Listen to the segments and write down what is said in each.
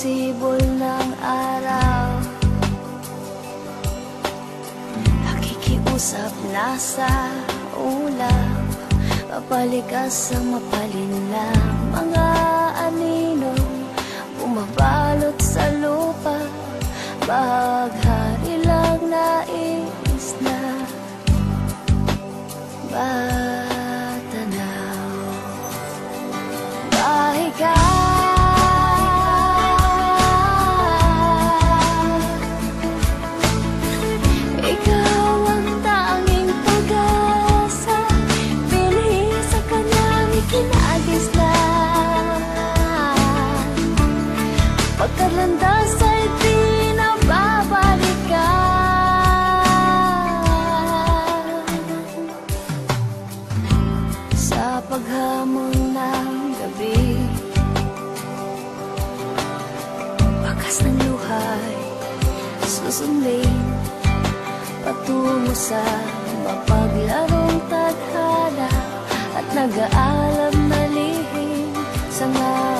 sibol ng araw. Nakikiusap na sa ulap Papalikas sa mapalinlang mga anino Bumabalot sa lupa. Bagay Susundin Patungo sa mapaglarong tadhana At nag-aalam na lihim sa ngayon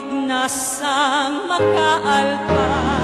pag nasang makaalpa